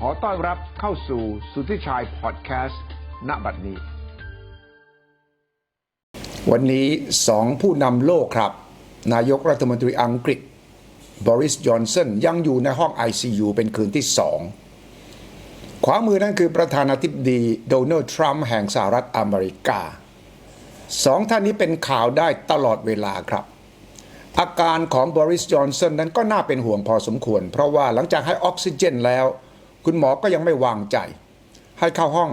ขอต้อนรับเข้าสู่สุทธิชัยพอดแคสต์ณบัดนี้ วันนี้สองผู้นำโลกครับ นายกรัฐมนตรีอังกฤษบริสจอนสันยังอยู่ในห้อง ICU เป็นคืนที่สองขวามือนั่นคือประธานาธิบดีโดนัลด์ทรัมป์แห่งสหรัฐอเมริกาสองท่านนี้เป็นข่าวได้ตลอดเวลาครับ อาการของบริสจอนสันนั้นก็น่าเป็นห่วงพอสมควร เพราะว่าหลังจากให้ออกซิเจนแล้ว คุณหมอก็ยังไม่วางใจ ให้เข้าห้อง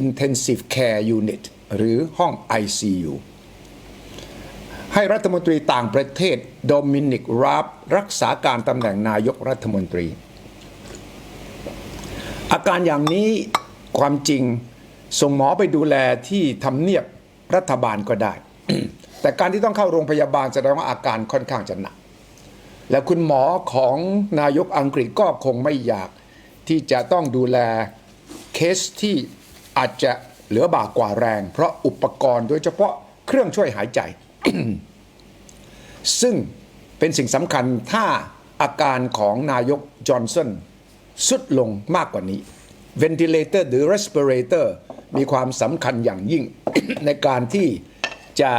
Intensive Care Unit หรือห้อง ICU ให้รัฐมนตรีต่างประเทศโดมินิกราฟรักษาการตำแหน่งนายกรัฐมนตรี อาการอย่างนี้ความจริงส่งหมอไปดูแลที่ทำเนียบรัฐบาลก็ได้ แต่การที่ต้องเข้าโรงพยาบาลแสดงว่าอาการค่อนข้างจะหนัก และคุณหมอของนายกอังกฤษก็คงไม่อยาก ที่จะต้องดูแลเคสที่อาจจะเหลือบากกว่าแรง เพราะอุปกรณ์โดยเฉพาะเครื่องช่วยหายใจ ซึ่งเป็นสิ่งสำคัญถ้าอาการของนายกจอห์นสันสุดลงมากกว่านี้ ventilator หรือ respirator มีความสำคัญอย่างยิ่ง ในการที่จะ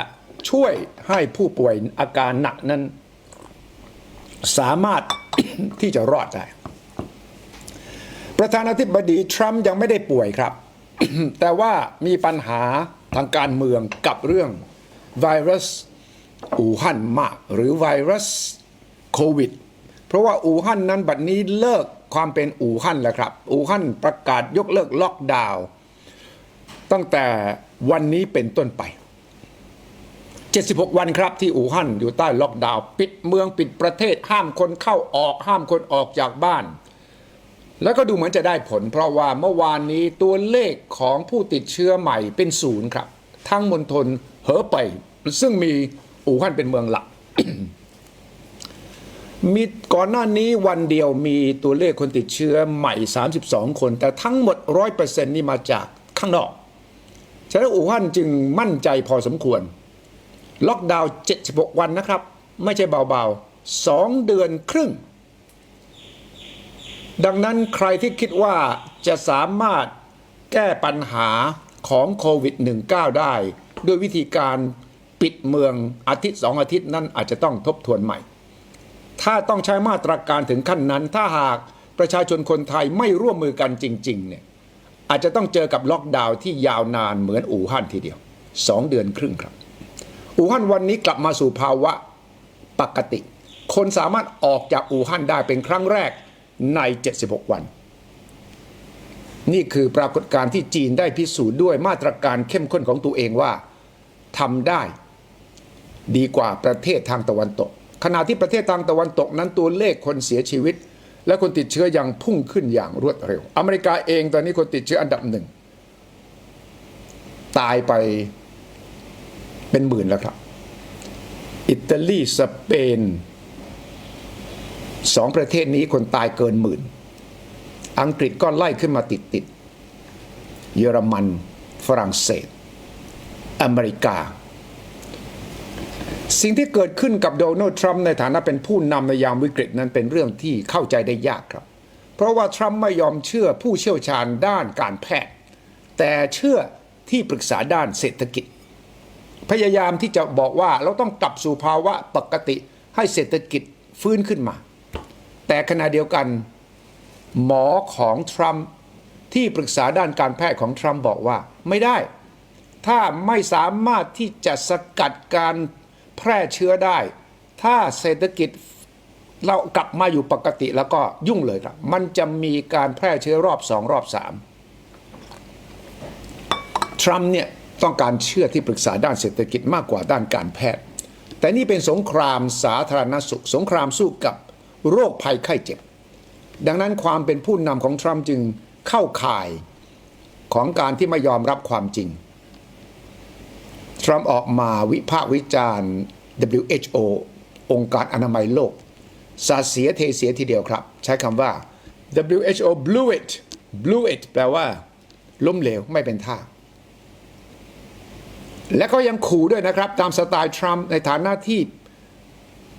ช่วยให้ผู้ป่วยอาการหนักนั้น สามารถที่จะรอดได้ ประธานาธิบดีทรัมป์ยังไม่ได้ป่วยครับ แต่ว่ามีปัญหาทางการเมืองกับเรื่องไวรัสอู่ฮั่นมากหรือไวรัสโควิด เพราะว่าอู่ฮั่นนั้นบัดนี้เลิกความเป็นอู่ฮั่นแล้วครับ อู่ฮั่นประกาศยกเลิกล็อกดาวน์ตั้งแต่วันนี้เป็นต้นไป 76 วันครับที่อู่ฮั่นอยู่ใต้ล็อกดาวน์ปิดเมืองปิดประเทศห้ามคนเข้าออกห้ามคนออกจากบ้าน แล้วก็ดูเหมือนจะได้ผล เพราะว่าเมื่อวานนี้ตัวเลขของผู้ติดเชื้อใหม่เป็นศูนย์ครับ ทั้งมณฑลเหอไปซึ่งมีอู่ฮั่นเป็นเมืองหลักมีก่อนหน้านี้วันเดียวมีตัวเลขคนติดเชื้อใหม่ 32 คน แต่ทั้งหมด 100%นี่มาจากข้างนอก ฉะนั้นอู่ฮั่นจึงมั่นใจพอสมควร ล็อกดาวน์76 วันนะครับ ไม่ใช่เบาๆ 2 เดือนครึ่ง ดังนั้นใครที่คิดว่าจะสามารถแก้ปัญหาของโควิด -19 ได้ ด้วยวิธีการปิดเมืองอาทิตย์สองอาทิตย์นั้นอาจจะต้องทบทวนใหม่ ถ้าต้องใช้มาตรการถึงขั้นนั้น ถ้าหากประชาชนคนไทยไม่ร่วมมือกันจริง ๆ เนี่ยอาจจะต้องเจอกับล็อกดาวน์ที่ยาวนานเหมือนอู่ฮั่นทีเดียว 2 เดือนครึ่งครับ อู่ฮั่นวันนี้กลับมาสู่ภาวะปกติ คนสามารถออกจากอู่ฮั่นได้เป็นครั้งแรก ใน 76 วัน นี่คือปรากฏการณ์ที่จีนได้พิสูจน์ด้วยมาตรการเข้มข้นของตัวเองว่าทำได้ดีกว่าประเทศทางตะวันตก ขณะที่ประเทศทางตะวันตกนั้นตัวเลขคนเสียชีวิต และคนติดเชื้อยังพุ่งขึ้นอย่างรวดเร็ว อเมริกาเองตอนนี้คนติดเชื้ออันดับหนึ่งตายไปเป็นหมื่นแล้วครับ อิตาลี สเปน สองประเทศนี้คนตายเกินหมื่น อังกฤษก็ไล่ขึ้นมาติดติด เยอรมัน ฝรั่งเศส อเมริกา สิ่งที่เกิดขึ้นกับโดนัลด์ทรัมป์ในฐานะเป็นผู้นำในยามวิกฤตนั้นเป็นเรื่องที่เข้าใจได้ยากครับ เพราะว่าทรัมป์ไม่ยอมเชื่อผู้เชี่ยวชาญด้านการแพทย์ แต่เชื่อที่ปรึกษาด้านเศรษฐกิจ พยายามที่จะบอกว่าเราต้องกลับสู่ภาวะปกติให้เศรษฐกิจฟื้นขึ้นมา แต่ขณะเดียวกัน หมอของทรัมป์ที่ปรึกษาด้านการแพทย์ของทรัมป์บอกว่าไม่ได้ ถ้าไม่สามารถที่จะสกัดการแพร่เชื้อได้ ถ้าเศรษฐกิจเรากลับมาอยู่ปกติแล้วก็ยุ่งเลยครับ มันจะมีการแพร่เชื้อรอบสองรอบสามทรัมป์เนี่ยต้องการเชื่อที่ปรึกษาด้านเศรษฐกิจมากกว่าด้านการแพทย์ แต่นี่เป็นสงครามสาธารณสุข สงครามสู้กับ โรคภัยไข้เจ็บ ดังนั้นความเป็นผู้นำของทรัมป์จึงเข้าข่ายของการที่ไม่ยอมรับความจริง ทรัมป์ออกมาวิพากษ์วิจารณ์ WHO องค์การอนามัยโลก สาเสียเทเสียทีเดียวครับ ใช้คำว่า WHO blew it blew it แปลว่าล้มเหลวไม่เป็นท่า และก็ยังขู่ด้วยนะครับ ตามสไตล์ทรัมป์ในฐานะที่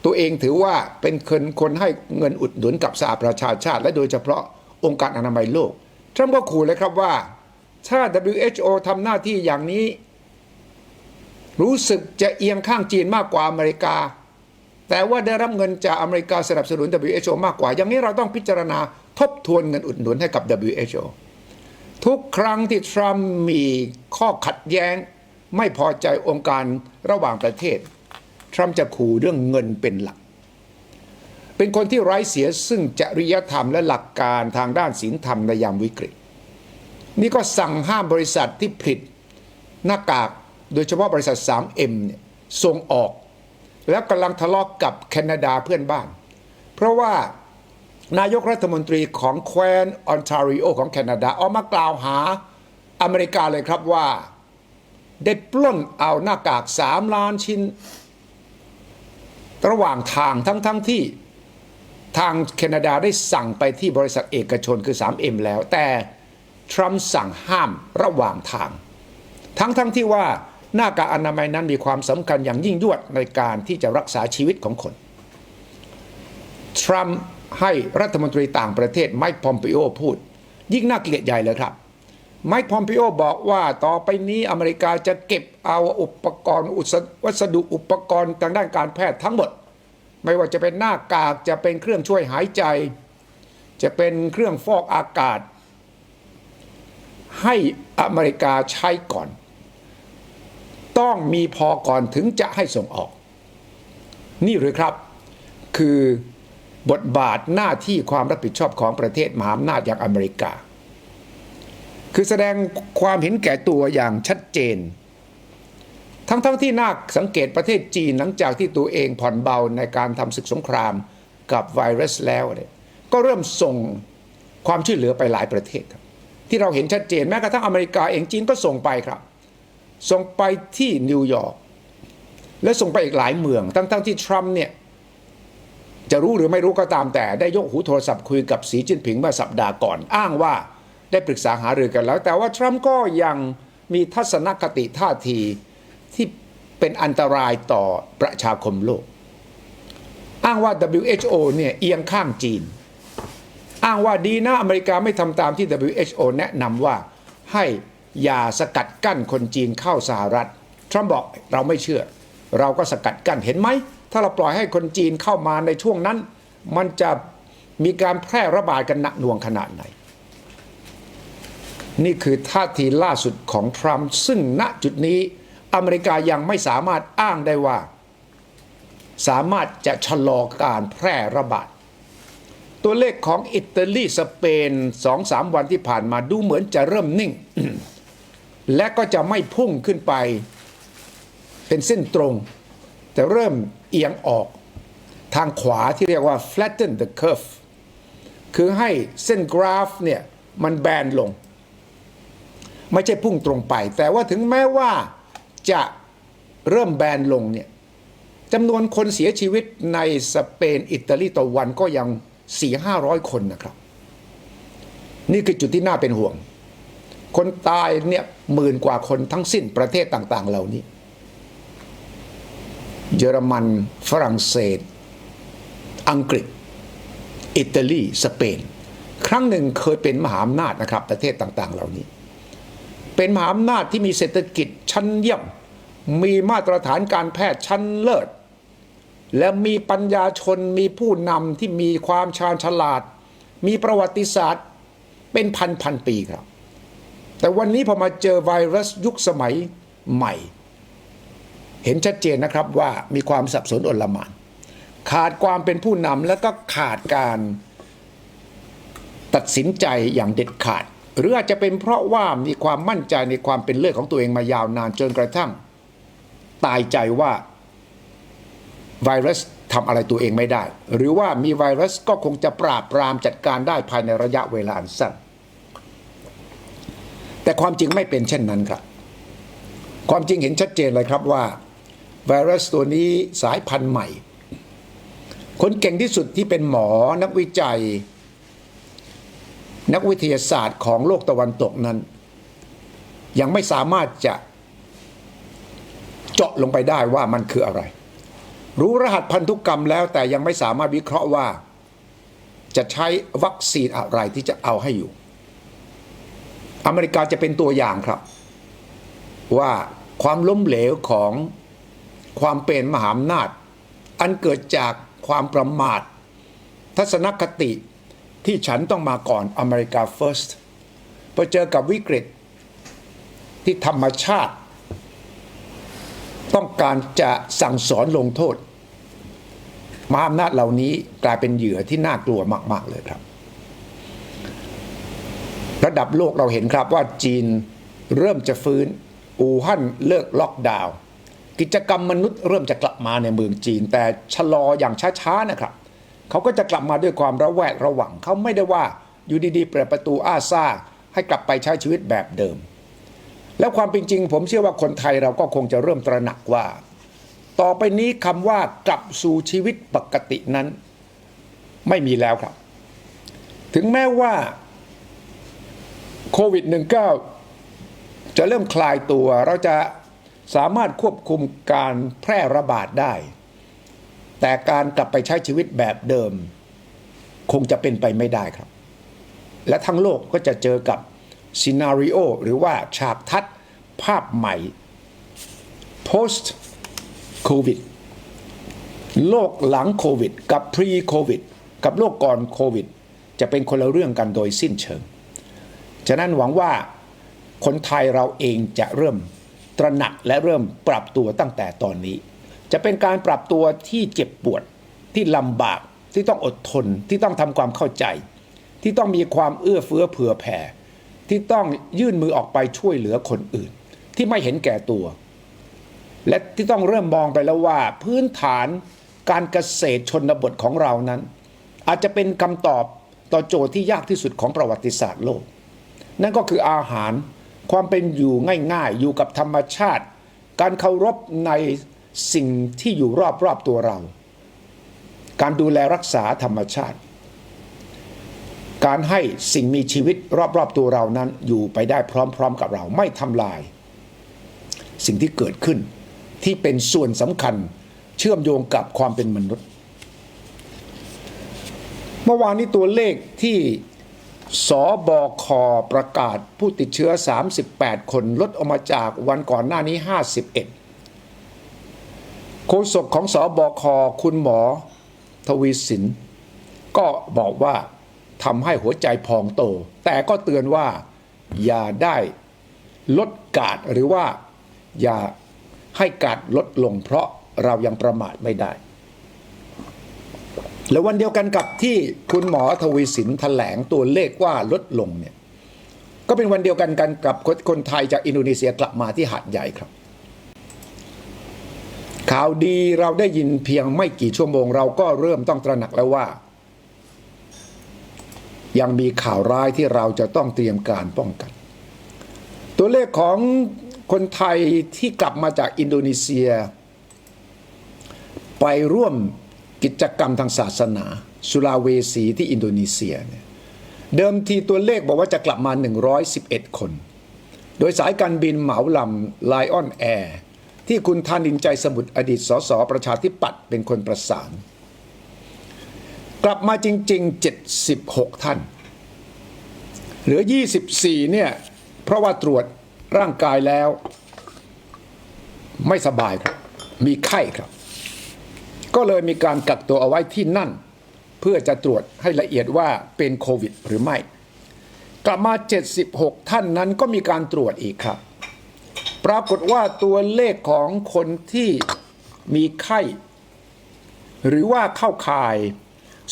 ตัวเองถือว่าเป็นคนคนให้เงินอุดหนุนกับสหประชาชาติ และโดยเฉพาะองค์การอนามัยโลกทรัมป์ก็ขู่เลยครับว่า ถ้า WHO ทำหน้าที่อย่างนี้ รู้สึกจะเอียงข้างจีนมากกว่าอเมริกา แต่ว่าได้รับเงินจากอเมริกาสนับสนุน WHO มากกว่า อย่างนี้เราต้องพิจารณาทบทวนเงินอุดหนุนให้กับ WHO ทุกครั้งที่ทรัมป์มีข้อขัดแย้ง ไม่พอใจองค์การระหว่างประเทศ ทรัมป์จะขู่เรื่องเงินเป็นหลัก เป็นคนที่ไร้เสียซึ่งจริยธรรมและหลักการทางด้านศีลธรรมในยามวิกฤต นี่ก็สั่งห้ามบริษัทที่ผลิตหน้ากากโดยเฉพาะบริษัท 3M เนี่ยส่งออก แล้วกำลังทะเลาะกกับแคนาดาเพื่อนบ้าน เพราะว่านายกรัฐมนตรีของแคว้นออนทาริโอของแคนาดาออกมากล่าวหาอเมริกาเลยครับว่า ได้ปล้นเอาหน้ากาก 3 ล้านชิ้น ระหว่างทางทั้งๆทที่ทางแคนาดาได้สั่งไปที่บริษัทเอกชนคือ 3M แล้ว แต่ทรัมป์สั่งห้ามระหว่างทาง ทั้งๆทที่ว่าหน้ากากอนามัยนั้นมีความสำคัญอย่างยิ่งยวดในการที่จะรักษาชีวิตของคน ทรัมป์ให้รัฐมนตรีต่างประเทศไมค์พอมเปโอพูด ยิ่งน่าเกลียดใหญ่เลยครับ ไมค์พอมปิโอบอกว่าต่อไปนี้อเมริกาจะเก็บเอาอุปกรณ์วัสดุอุปกรณ์ทางด้านการแพทย์ทั้งหมด ไม่ว่าจะเป็นหน้ากากจะเป็นเครื่องช่วยหายใจ จะเป็นเครื่องฟอกอากาศ ให้อเมริกาใช้ก่อน ต้องมีพอก่อนถึงจะให้ส่งออก นี่หรือครับ คือบทบาทหน้าที่ความรับผิดชอบของประเทศมหาอำนาจอย่างอเมริกา คือแสดงความเห็นแก่ตัวอย่างชัดเจน ทั้งๆทที่น่าสังเกตประเทศจีนหลังจากที่ตัวเองผ่อนเบาในการทำศึกสงครามกับไวรัสแล้วเนี่ยก็เริ่มส่งความช่วยเหลือไปหลายประเทศครับ ที่เราเห็นชัดเจนแม้กระทั่งอเมริกาเองจีนก็ส่งไปครับ ส่งไปที่นิวยอร์กและส่งไปอีกหลายเมือง ทั้งๆทที่ทรัมป์เนี่ยจะรู้หรือไม่รู้ก็ตามแต่ได้ยกหูโทรศัพท์คุยกับสีจิ้นผิงเมื่อสัปดาห์ก่อน อ้างว่า ได้ปรึกษาหารือกันแล้ว แต่ว่าทรัมป์ก็ยังมีทัศนคติท่าทีที่เป็นอันตรายต่อประชาคมโลก อ้างว่า WHO เนี่ยเอียงข้างจีน อ้างว่าดีนะอเมริกาไม่ทำตามที่ WHO แนะนำว่าให้ยาสกัดกั้นคนจีนเข้าสหรัฐ ทรัมป์บอกเราไม่เชื่อ เราก็สกัดกั้นเห็นไหม ถ้าเราปล่อยให้คนจีนเข้ามาในช่วงนั้น มันจะมีการแพร่ระบาดกันหนักหน่วงขนาดไหน นี่คือท่าทีล่าสุดของทรัมป์ซึ่งณจุดนี้อเมริกายังไม่สามารถอ้างได้ว่า สามารถจะชะลอการแพร่ระบาด ตัวเลขของอิตาลีสเปนสองสามวันที่ผ่านมาดูเหมือนจะเริ่มนิ่ง และก็จะไม่พุ่งขึ้นไป เป็นเส้นตรง แต่เริ่มเอียงออกทางขวาที่เรียกว่า flatten the curve คือให้เส้นกราฟเนี่ยมันแบนลง ไม่ใช่พุ่งตรงไป แต่ว่าถึงแม้ว่าจะเริ่มแบนลงเนี่ยจำนวนคนเสียชีวิตในสเปนอิตาลีต่อวันก็ยังสี่ห้าร้อยคนนะครับ นี่คือจุดที่น่าเป็นห่วง คนตายเนี่ยหมื่นกว่าคนทั้งสิ้นประเทศต่าง ๆ เหล่านี้ เยอรมัน ฝรั่งเศส อังกฤษ อิตาลี สเปน ครั้งหนึ่งเคยเป็นมหาอำนาจนะครับ ประเทศต่าง ๆ เหล่านี้ เป็นมหาอำนาจที่มีเศรษฐกิจชั้นเยี่ยม มีมาตรฐานการแพทย์ชั้นเลิศ และมีปัญญาชนมีผู้นำที่มีความชาญฉลาด มีประวัติศาสตร์เป็นพันพันปีครับ แต่วันนี้พอมาเจอไวรัสยุคสมัยใหม่ เห็นชัดเจนนะครับว่ามีความสับสนอนลมาน ขาดความเป็นผู้นำและก็ขาดการตัดสินใจอย่างเด็ดขาด หรืออาจจะเป็นเพราะว่ามีความมั่นใจในความเป็นเลือดของตัวเองมายาวนานจนกระทั่ง ตายใจว่าไวรัสทำอะไรตัวเองไม่ได้ หรือว่ามีไวรัสก็คงจะปราบปรามจัดการได้ภายในระยะเวลาอันสั้น แต่ความจริงไม่เป็นเช่นนั้นครับ ความจริงเห็นชัดเจนเลยครับว่า ไวรัสตัวนี้สายพันธุ์ใหม่ คนเก่งที่สุดที่เป็นหมอนักวิจัย นักวิทยาศาสตร์ของโลกตะวันตกนั้น ยังไม่สามารถจะเจาะลงไปได้ว่ามันคืออะไร รู้รหัสพันธุกรรมแล้วแต่ยังไม่สามารถวิเคราะห์ว่า จะใช้วัคซีนอะไรที่จะเอาให้อยู่ อเมริกาจะเป็นตัวอย่างครับ ว่าความล้มเหลวของความเป็นมหาอำนาจ อันเกิดจากความประมาท ทัศนคติ ที่ฉันต้องมาก่อนอเมริกา first พอเจอกับวิกฤตที่ธรรมชาติ ต้องการจะสั่งสอนลงโทษมาอำนาจเหล่านี้กลายเป็นเหยื่อที่น่ากลัวมาก ๆ เลยครับ ระดับโลกเราเห็นครับว่าจีนเริ่มจะฟื้น อู่ฮั่นเลิกล็อกดาวน์กิจกรรมมนุษย์เริ่มจะกลับมาในเมืองจีน แต่ชะลออย่างช้า ๆ นะครับ เขาก็จะกลับมาด้วยความระแวดระวังเขาไม่ได้ว่าอยู่ดีๆเปิดประตูอ้าซ่า ให้กลับไปใช้ชีวิตแบบเดิม แล้วความเป็นจริง ผมเชื่อว่าคนไทยเราก็คงจะเริ่มตระหนักว่า ต่อไปนี้คำว่ากลับสู่ชีวิตปกตินั้น ไม่มีแล้วครับ ถึงแม้ว่าโควิด -19 จะเริ่มคลายตัวเราจะสามารถควบคุมการแพร่ระบาดได้ แต่การกลับไปใช้ชีวิตแบบเดิม คงจะเป็นไปไม่ได้ครับ และทั้งโลกก็จะเจอกับซีนารีโอหรือว่าฉากทัดภาพใหม่ post covid โลกหลังโควิด กับ pre covid กับโลกก่อนโควิด จะเป็นคนละเรื่องกันโดยสิ้นเชิง ฉะนั้นหวังว่าคนไทยเราเองจะเริ่มตระหนักและเริ่มปรับตัวตั้งแต่ตอนนี้ จะเป็นการปรับตัวที่เจ็บปวดที่ลำบากที่ต้องอดทนที่ต้องทำความเข้าใจ ที่ต้องมีความเอื้อเฟื้อเผื่อแผ่ ที่ต้องยื่นมือออกไปช่วยเหลือคนอื่น ที่ไม่เห็นแก่ตัว และที่ต้องเริ่มมองไปแล้วว่า พื้นฐานการเกษตรชนบทของเรานั้น อาจจะเป็นคำตอบต่อโจทย์ที่ยากที่สุดของประวัติศาสตร์โลก นั่นก็คืออาหารความเป็นอยู่ง่ายๆ อยู่กับธรรมชาติ การเคารพใน สิ่งที่อยู่รอบๆตัวเรา การดูแลรักษาธรรมชาติ การให้สิ่งมีชีวิตรอบๆตัวเรานั้นอยู่ไปได้พร้อมๆกับเราไม่ทำลาย สิ่งที่เกิดขึ้นที่เป็นส่วนสำคัญเชื่อมโยงกับความเป็นมนุษย์ เมื่อวานนี้ตัวเลขที่สบคประกาศผู้ติดเชื้อ 38 คนลดออกมาจากวันก่อนหน้านี้ 51 โฆษกของสบคคุณหมอ ทวีสิน ก็บอกว่าทำให้หัวใจพองโต แต่ก็เตือนว่าอย่าได้ลดกาดหรือว่าอย่าให้กาดลดลงเพราะเรายังประมาทไม่ได้ แล้ววันเดียวกันกับที่คุณหมอทวีสินแถลงตัวเลขว่าลดลงเนี่ยก็เป็นวันเดียวกันกันกับคนไทยจากอินโดนีเซียกลับมาที่หาดใหญ่ครับ ข่าวดีเราได้ยินเพียงไม่กี่ชั่วโมง เราก็เริ่มต้องตระหนักแล้วว่า ยังมีข่าวร้ายที่เราจะต้องเตรียมการป้องกัน ตัวเลขของคนไทยที่กลับมาจากอินโดนีเซีย ไปร่วมกิจกรรมทางศาสนา สุลาเวสีที่อินโดนีเซียเนี่ยเดิมทีตัวเลขบอกว่าจะกลับมา 111 คน โดยสายการบินเหมาลำไลออนแอร์ ที่คุณธานินใจสมุทรอดีตสสประชาธิปัตย์เป็นคนประสาน กลับมาจริง ๆ 76 ท่าน เหลือ 24 เนี่ย เพราะว่าตรวจร่างกายแล้ว ไม่สบายครับ มีไข้ครับ ก็เลยมีการกักตัวเอาไว้ที่นั่น เพื่อจะตรวจให้ละเอียดว่าเป็นโควิดหรือไม่ กลับมา 76 ท่านนั้นก็มีการตรวจอีกครับ ปรากฏว่าตัวเลขของคนที่มีไข้ หรือว่าเข้าข่าย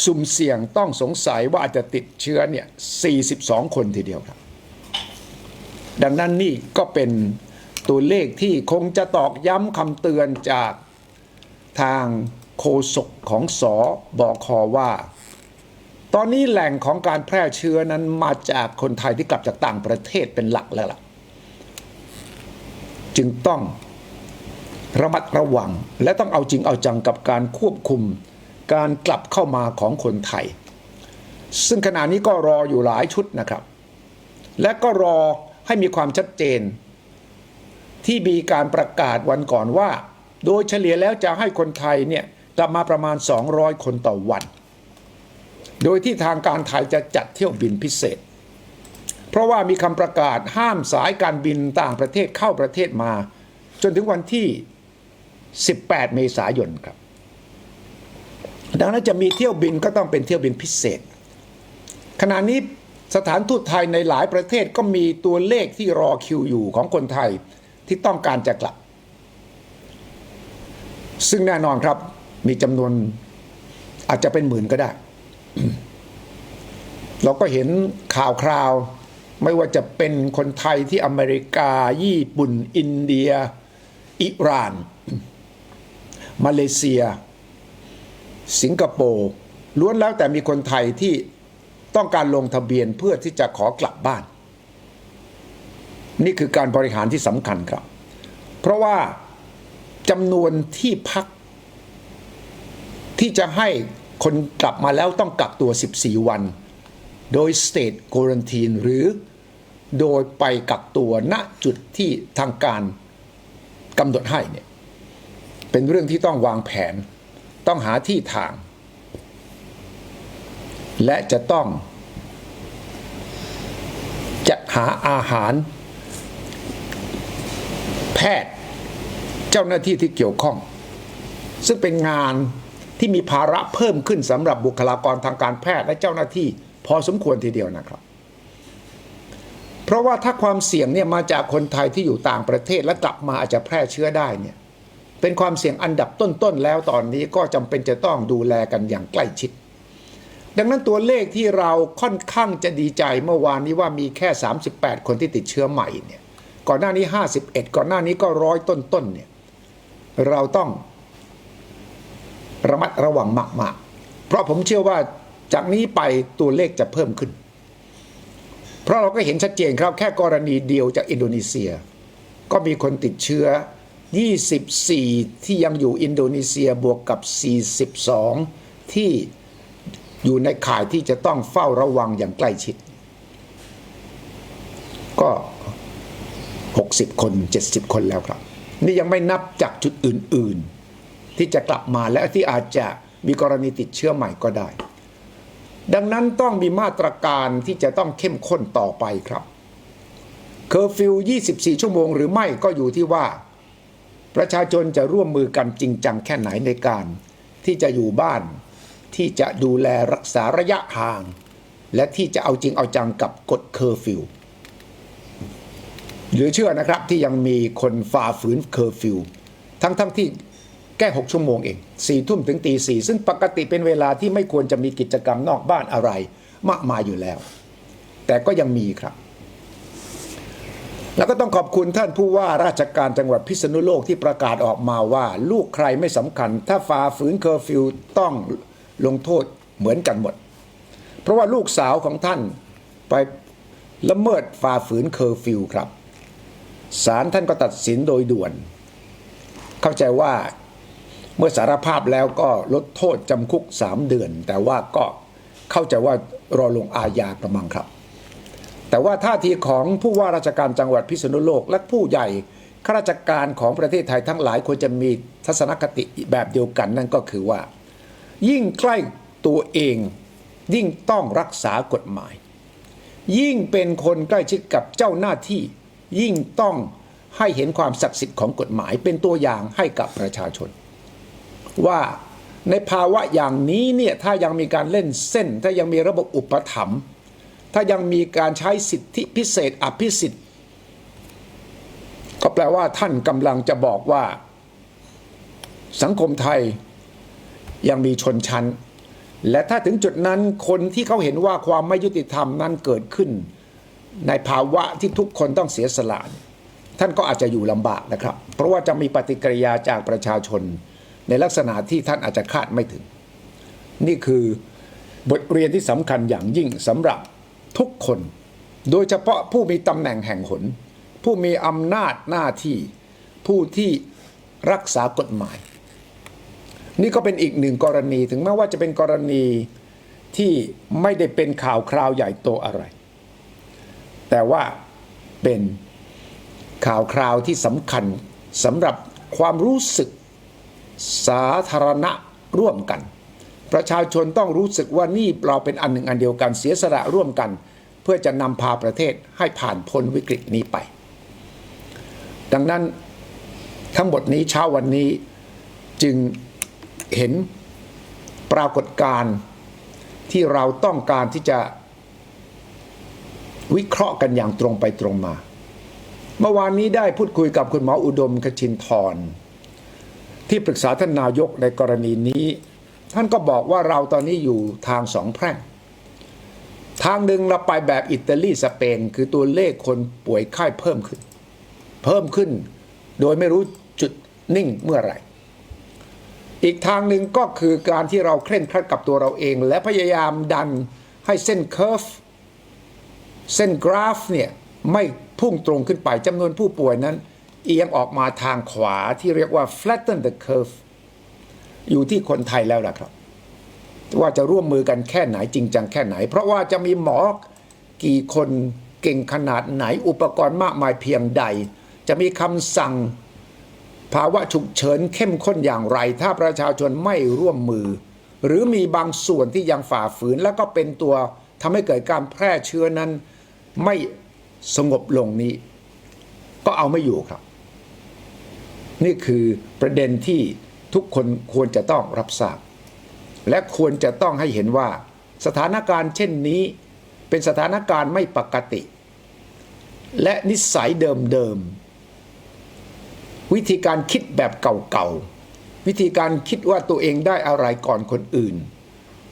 สุ่มเสี่ยงต้องสงสัยว่าอาจจะติดเชื้อเนี่ย 42 คนทีเดียวครับ ดังนั้นนี่ก็เป็นตัวเลขที่คงจะตอกย้ำคำเตือนจากทางโฆษกของสอบอคอว่า ตอนนี้แหล่งของการแพร่เชื้อนั้นมาจากคนไทยที่กลับจากต่างประเทศเป็นหลักแล้วล่ะ จึงต้องระมัดระวัง และต้องเอาจริงเอาจังกับการควบคุมการกลับเข้ามาของคนไทย ซึ่งขณะนี้ก็รออยู่หลายชุดนะครับ และก็รอให้มีความชัดเจน ที่มีการประกาศวันก่อนว่า โดยเฉลี่ยแล้วจะให้คนไทยเนี่ยกลับมาประมาณ 200 คนต่อวัน โดยที่ทางการไทยจะจัดเที่ยวบินพิเศษ เพราะว่ามีคำประกาศห้ามสายการบินต่างประเทศเข้าประเทศมา จนถึงวันที่ 18 เมษายนครับ ดังนั้นจะมีเที่ยวบินก็ต้องเป็นเที่ยวบินพิเศษ ขณะนี้สถานทูตไทยในหลายประเทศก็มีตัวเลขที่รอคิวอยู่ของคนไทยที่ต้องการจะกลับ ซึ่งแน่นอนครับมีจำนวนอาจจะเป็นหมื่นก็ได้ เราก็เห็นข่าวคราว ไม่ว่าจะเป็นคนไทยที่อเมริกา ญี่ปุ่น อินเดีย อิหร่าน มาเลเซีย สิงคโปร์ล้วนแล้วแต่มีคนไทยที่ต้องการลงทะเบียนเพื่อที่จะขอกลับบ้าน นี่คือการบริหารที่สำคัญครับ เพราะว่าจำนวนที่พัก ที่จะให้คนกลับมาแล้วต้องกักตัว 14 วัน โดย state quarantine หรือ โดยไปกักตัวณจุดที่ทางการกำหนดให้เนี่ยเป็นเรื่องที่ต้องวางแผน ต้องหาที่ทาง และจะต้อง จัดหาอาหาร แพทย์เจ้าหน้าที่ที่เกี่ยวข้อง ซึ่งเป็นงานที่มีภาระเพิ่มขึ้นสำหรับบุคลากรทางการแพทย์และเจ้าหน้าที่ พอสมควรทีเดียวนะครับ เพราะว่าถ้าความเสี่ยงเนี่ยมาจากคนไทยที่อยู่ต่างประเทศและกลับมาอาจจะแพร่เชื้อได้เนี่ยเป็นความเสี่ยงอันดับต้นๆแล้วตอนนี้ก็จำเป็นจะต้องดูแลกันอย่างใกล้ชิด ดังนั้นตัวเลขที่เราค่อนข้างจะดีใจเมื่อวานนี้ว่ามีแค่ 38 คนที่ติดเชื้อใหม่เนี่ยก่อนหน้านี้ 51 ก่อนหน้านี้ก็ร้อยต้นๆเนี่ยเราต้องระมัดระวังมากๆ เพราะผมเชื่อว่าจากนี้ไปตัวเลขจะเพิ่มขึ้น เพราะเราก็เห็นชัดเจนครับแค่กรณีเดียวจากอินโดนีเซีย ก็มีคนติดเชื้อ 24 ที่ยังอยู่อินโดนีเซียบวกกับ 42 ที่อยู่ในข่ายที่จะต้องเฝ้าระวังอย่างใกล้ชิด ก็ 60 คน 70 คนแล้วครับ นี่ยังไม่นับจากจุดอื่น ๆ ที่จะกลับมาและที่อาจจะมีกรณีติดเชื้อใหม่ก็ได้ ดังนั้นต้องมีมาตรการที่จะต้องเข้มข้นต่อไปครับเคอร์ฟิว 24 ชั่วโมงหรือไม่ก็อยู่ที่ว่า ประชาชนจะร่วมมือกันจริงจังแค่ไหนในการที่จะอยู่บ้าน ที่จะดูแลรักษาระยะห่าง และที่จะเอาจริงเอาจังกับกฎเคอร์ฟิวหรือเชื่อนะครับที่ยังมีคนฝ่าฝืนเคอร์ฟิวทั้งๆทที่ แก้6ชั่วโมงเองสี่ทุ่มถึงตีสี่ซึ่งปกติเป็นเวลาที่ไม่ควรจะมีกิจกรรมนอกบ้านอะไร มากมายอยู่แล้ว แต่ก็ยังมีครับ แล้วก็ต้องขอบคุณท่านผู้ว่าราชการจังหวัดพิษณุโลกที่ประกาศออกมาว่า ลูกใครไม่สำคัญ ถ้าฝ่าฝืนเคอร์ฟิวต้องลงโทษเหมือนกันหมด เพราะว่าลูกสาวของท่านไปละเมิดฝ่าฝืนเคอร์ฟิวครับศาลท่านก็ตัดสินโดยด่วน เข้าใจว่า เมื่อสารภาพแล้วก็ลดโทษจำคุกสามเดือน แต่ว่าก็เข้าใจว่ารอลงอาญากระมังครับ แต่ว่าท่าทีของผู้ว่าราชการจังหวัดพิษณุโลก และผู้ใหญ่ข้าราชการของประเทศไทยทั้งหลายควรจะมีทัศนคติแบบเดียวกันนั่นก็คือว่า ยิ่งใกล้ตัวเองยิ่งต้องรักษากฎหมาย ยิ่งเป็นคนใกล้ชิดกับเจ้าหน้าที่ ยิ่งต้องให้เห็นความศักดิ์สิทธิ์ของกฎหมายเป็นตัวอย่างให้กับประชาชน ว่าในภาวะอย่างนี้เนี่ยถ้ายังมีการเล่นเส้น ถ้ายังมีระบบอุปถัมภ์ถ้ายังมีการใช้สิทธิพิเศษอภิสิทธิ์ ก็แปลว่าท่านกำลังจะบอกว่า สังคมไทยยังมีชนชั้น และถ้าถึงจุดนั้นคนที่เขาเห็นว่าความไม่ยุติธรรมนั้นเกิดขึ้น ในภาวะที่ทุกคนต้องเสียสละท่านก็อาจจะอยู่ลำบากนะครับ เพราะว่าจะมีปฏิกิริยาจากประชาชน ในลักษณะที่ท่านอาจจะคาดไม่ถึง นี่คือบทเรียนที่สำคัญอย่างยิ่งสำหรับทุกคน โดยเฉพาะผู้มีตำแหน่งแห่งหน ผู้มีอำนาจหน้าที่ ผู้ที่รักษากฎหมาย นี่ก็เป็นอีกหนึ่งกรณีถึงแม้ว่าจะเป็นกรณีที่ไม่ได้เป็นข่าวคราวใหญ่โตอะไร แต่ว่าเป็นข่าวคราวที่สำคัญสำหรับความรู้สึก สาธารณะร่วมกัน ประชาชนต้องรู้สึกว่านี่เราเป็นอันหนึ่งอันเดียวกันเสียสละร่วมกัน เพื่อจะนำพาประเทศให้ผ่านพ้นวิกฤตนี้ไป ดังนั้นทั้งหมดนี้เช้าวันนี้จึงเห็นปรากฏการณ์ที่เราต้องการที่จะวิเคราะห์กันอย่างตรงไปตรงมา เมื่อวานนี้ได้พูดคุยกับคุณหมออุดมคชินทร ที่ปรึกษาท่านนายกในกรณีนี้ ท่านก็บอกว่าเราตอนนี้อยู่ทางสองแพร่ง ทางหนึ่งเราไปแบบอิตาลีสเปน คือตัวเลขคนป่วยไข้เพิ่มขึ้น เพิ่มขึ้น โดยไม่รู้จุดนิ่งเมื่อไหร่อีกทางหนึ่งก็คือการที่เราเคร่งครัดกับตัวเราเอง และพยายามดันให้เส้นเคอร์ฟเส้นกราฟเนี่ยไม่พุ่งตรงขึ้นไปจำนวนผู้ป่วยนั้น เอียงออกมาทางขวาที่เรียกว่า flatten the curve อยู่ที่คนไทยแล้วล่ะครับ ว่าจะร่วมมือกันแค่ไหนจริงจังแค่ไหน เพราะว่าจะมีหมอกี่คนเก่งขนาดไหนอุปกรณ์มากมายเพียงใด จะมีคำสั่งภาวะฉุกเฉินเข้มข้นอย่างไร ถ้าประชาชนไม่ร่วมมือ หรือมีบางส่วนที่ยังฝ่าฝืน แล้วก็เป็นตัวทำให้เกิดการแพร่เชื้อนั้น ไม่สงบลงนี้ ก็เอาไม่อยู่ครับ นี่คือประเด็นที่ทุกคนควรจะต้องรับทราบ และควรจะต้องให้เห็นว่า สถานการณ์เช่นนี้เป็นสถานการณ์ไม่ปกติ และนิสัยเดิมๆวิธีการคิดแบบเก่าๆ วิธีการคิดว่าตัวเองได้อะไรก่อนคนอื่น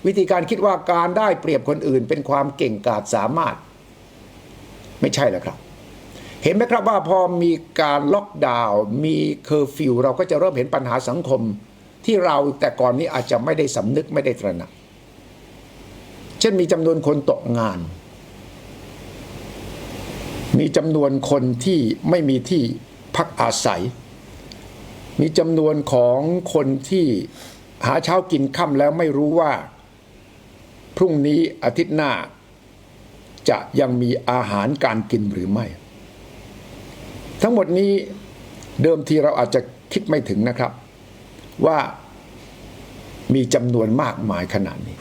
วิธีการคิดว่าการได้เปรียบคนอื่นเป็นความเก่งกาจสามารถ ไม่ใช่แล้วครับ เห็นไหมครับว่าพอมีการล็อกดาวน์มีเคอร์ฟิวเราก็จะเริ่มเห็นปัญหาสังคม ที่เราแต่ก่อนนี้อาจจะไม่ได้สำนึกไม่ได้ตระหนัก เช่นมีจำนวนคนตกงาน มีจำนวนคนที่ไม่มีที่พักอาศัย มีจำนวนของคนที่หาเช้ากินค่ำแล้วไม่รู้ว่า พรุ่งนี้อาทิตย์หน้า จะยังมีอาหารการกินหรือไม่ ทั้งหมดนี้เดิมทีเราอาจจะคิดไม่ถึงนะครับ ว่ามีจำนวนมากมายขนาดนี้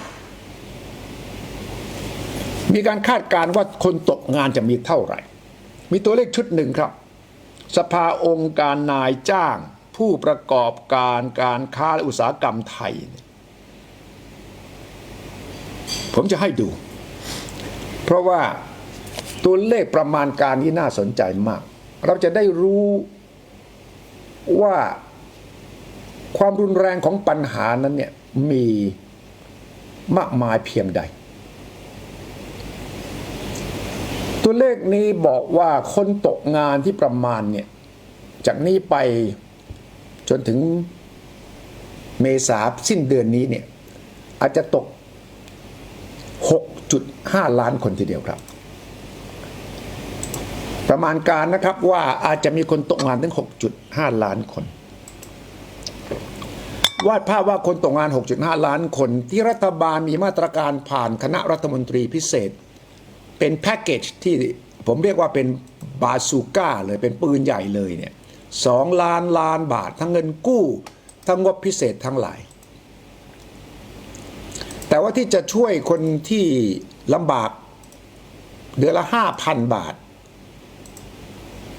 มีการคาดการณ์ว่าคนตกงานจะมีเท่าไหร่ มีตัวเลขชุดหนึ่งครับ สภาองค์การนายจ้าง ผู้ประกอบการการค้าและอุตสาหกรรมไทย ผมจะให้ดู เพราะว่าตัวเลขประมาณการนี้น่าสนใจมาก เราจะได้รู้ว่าความรุนแรงของปัญหานั้นเนี่ยมีมากมายเพียงใด ตัวเลขนี้บอกว่าคนตกงานที่ประมาณเนี่ยจากนี้ไปจนถึงเมษาสิ้นเดือนนี้เนี่ยอาจจะตก 6.5 ล้านคนทีเดียวครับ ประมาณการนะครับว่าอาจจะมีคนตกงานถึง 6.5 ล้านคน วาดภาพว่าคนตกงาน 6.5 ล้านคน ที่รัฐบาลมีมาตรการผ่านคณะรัฐมนตรีพิเศษ เป็นแพ็กเกจที่ผมเรียกว่าเป็นบาซูก้าเลยเป็นปืนใหญ่เลยเนี่ยสองล้านล้านบาททั้งเงินกู้ทั้งงบพิเศษทั้งหลาย แต่ว่าที่จะช่วยคนที่ลำบากเดือนละห้าพันบาท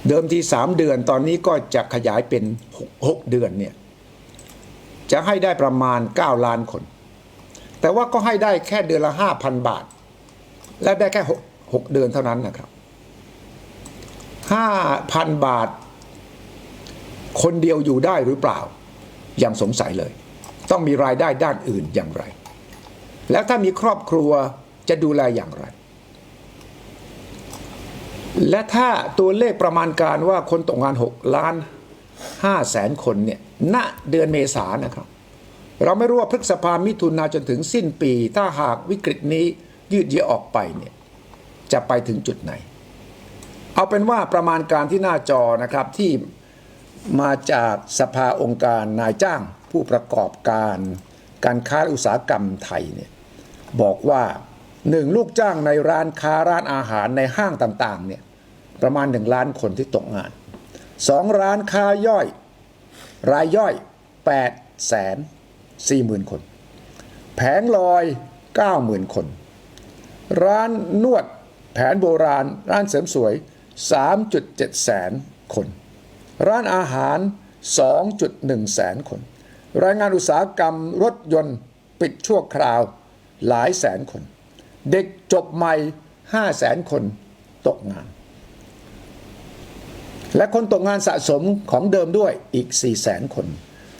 เดิมทีสามเดือนตอนนี้ก็จะขยายเป็นหกเดือนเนี่ยจะให้ได้ประมาณ 9 ล้านคน แต่ว่าก็ให้ได้แค่เดือนละ5,000 บาท และได้แค่ 6 6 เดือนเท่านั้นนะครับ 5,000 บาท คนเดียวอยู่ได้หรือเปล่า ยังสงสัยเลย ต้องมีรายได้ด้านอื่นอย่างไร แล้วถ้ามีครอบครัวจะดูแลอย่างไร และถ้าตัวเลขประมาณการว่าคนตกงาน 6 ล้าน5แสนคนเนี่ยณเดือนเมษายนนะครับ เราไม่รู้ว่าพฤษภามิถุนาจนถึงสิ้นปี ถ้าหากวิกฤตนี้ยืดเยื้อออกไปเนี่ยจะไปถึงจุดไหน เอาเป็นว่าประมาณการที่หน้าจอนะครับที่มาจากสภาองค์การนายจ้างผู้ประกอบการ การค้าอุตสาหกรรมไทยเนี่ยบอกว่า หนึ่งลูกจ้างในร้านค้าร้านอาหารในห้างต่างๆเนี่ยประมาณหนึ่งล้านคนที่ตกงานสองร้านค้าย่อย รายย่อย8แสนสี่หมื่นคน แผงลอย90,000คน ร้านนวดแผนโบราณ ร้านเสริมสวย 3.7 แสนคน ร้านอาหาร 2.1 แสนคน รายงานอุตสาหกรรมรถยนต์ปิดชั่วคราวหลายแสนคน เด็กจบใหม่5แสนคนตกงาน และคนตกงานสะสมของเดิมด้วยอีก4แสนคน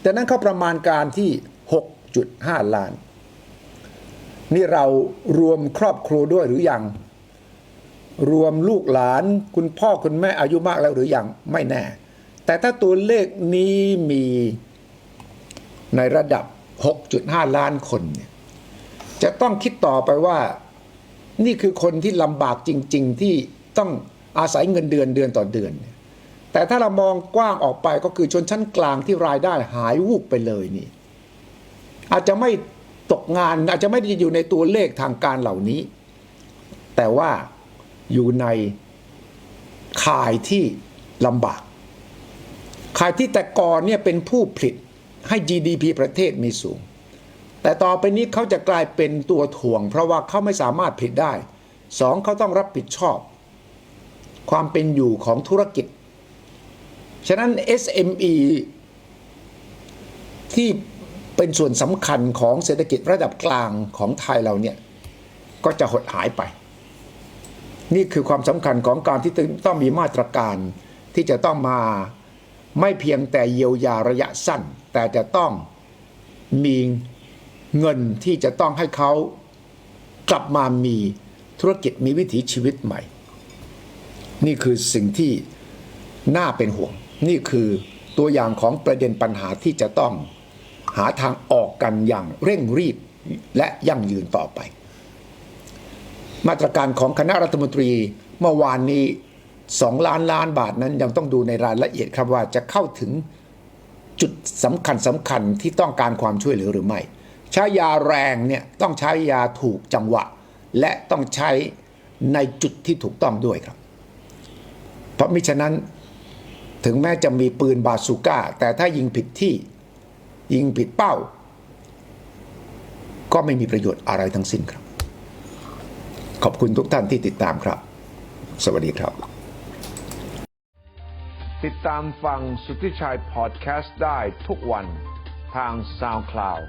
แต่นั้นเขาประมาณการที่ 6.5 ล้าน นี่เรารวมครอบครัวด้วยหรือยัง รวมลูกหลานคุณพ่อคุณแม่อายุมากแล้วหรือยังไม่แน่ แต่ถ้าตัวเลขนี้มีในระดับ 6.5 ล้านคนเนี่ยจะต้องคิดต่อไปว่า นี่คือคนที่ลำบากจริง ๆ ที่ต้องอาศัยเงินเดือนเดือนต่อเดือน แต่ถ้าเรามองกว้างออกไปก็คือชนชั้นกลางที่รายได้หายวูบไปเลยนี่ อาจจะไม่ตกงานอาจจะไม่ได้อยู่ในตัวเลขทางการเหล่านี้ แต่ว่าอยู่ในข่ายที่ลำบาก ข่ายที่แต่ก่อนเนี่ยเป็นผู้ผลิตให้ GDP ประเทศมีสูง แต่ต่อไปนี้เขาจะกลายเป็นตัวถ่วง เพราะว่าเขาไม่สามารถผลิตได้สองเขาต้องรับผิดชอบ ความเป็นอยู่ของธุรกิจ ฉะนั้น SME ที่เป็นส่วนสำคัญของเศรษฐกิจระดับกลางของไทยเราเนี่ย ก็จะหดหายไป นี่คือความสำคัญของการที่ต้องมีมาตรการที่จะต้องมาไม่เพียงแต่เยียวยาระยะสั้น แต่จะต้องมี เงินที่จะต้องให้เขากลับมามีธุรกิจมีวิถีชีวิตใหม่ นี่คือสิ่งที่น่าเป็นห่วง นี่คือตัวอย่างของประเด็นปัญหาที่จะต้องหาทางออกกันอย่างเร่งรีบและยั่งยืนต่อไป มาตรการของคณะรัฐมนตรีเมื่อวานนี้ 2 ล้านล้านบาทนั้นยังต้องดูในรายละเอียดครับว่าจะเข้าถึงจุดสำคัญสำคัญที่ต้องการความช่วยเหลือหรือไม่ ใช้ยาแรงเนี่ยต้องใช้ยาถูกจังหวะ และต้องใช้ในจุดที่ถูกต้องด้วยครับ เพราะมิฉะนั้นถึงแม้จะมีปืนบาซูก้า แต่ถ้ายิงผิดที่ยิงผิดเป้า ก็ไม่มีประโยชน์อะไรทั้งสิ้นครับ ขอบคุณทุกท่านที่ติดตามครับ สวัสดีครับ ติดตามฟังสุทธิชัยพอดแคสต์ได้ทุกวันทาง SoundCloud